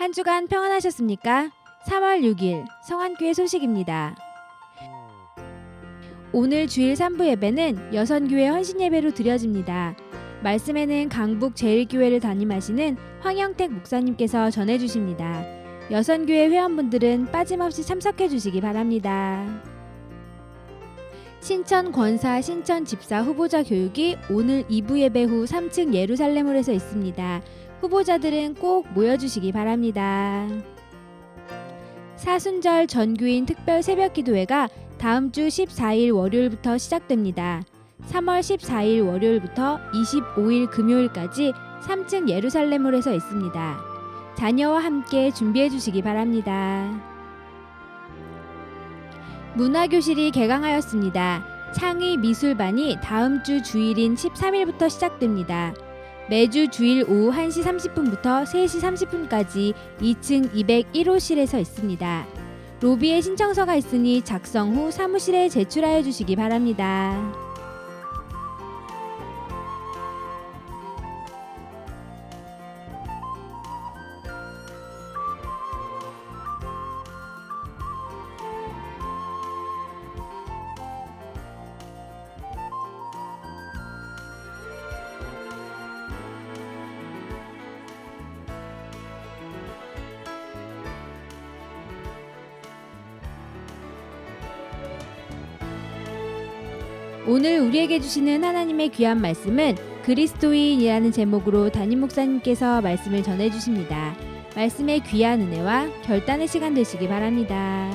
한 주간 평안하셨습니까? 3월 6일 성안교회 소식입니다. 오늘 주일 3부 예배는 여선교회 헌신예배로 드려집니다. 말씀에는 강북 제일교회를 담임하시는 황영택 목사님께서 전해주십니다. 여선교회 회원분들은 빠짐없이 참석해 주시기 바랍니다. 신천 권사 신천 집사 후보자 교육이 오늘 2부 예배 후 3층 예루살렘홀에서 있습니다. 후보자들은 꼭 모여주시기 바랍니다. 사순절 전교인 특별 새벽 기도회가 다음 주 14일 월요일부터 시작됩니다. 3월 14일 월요일부터 25일 금요일까지 3층 예루살렘홀에서 있습니다. 자녀와 함께 준비해 주시기 바랍니다. 문화교실이 개강하였습니다. 창의 미술반이 다음 주 주일인 13일부터 시작됩니다. 매주 주일 오후 1시 30분부터 3시 30분까지 2층 201호실에서 있습니다. 로비에 신청서가 있으니 작성 후 사무실에 제출하여 주시기 바랍니다. 오늘 우리에게 주시는 하나님의 귀한 말씀은 그리스도인이라는 제목으로 담임 목사님께서 말씀을 전해 주십니다. 말씀의 귀한 은혜와 결단의 시간 되시기 바랍니다.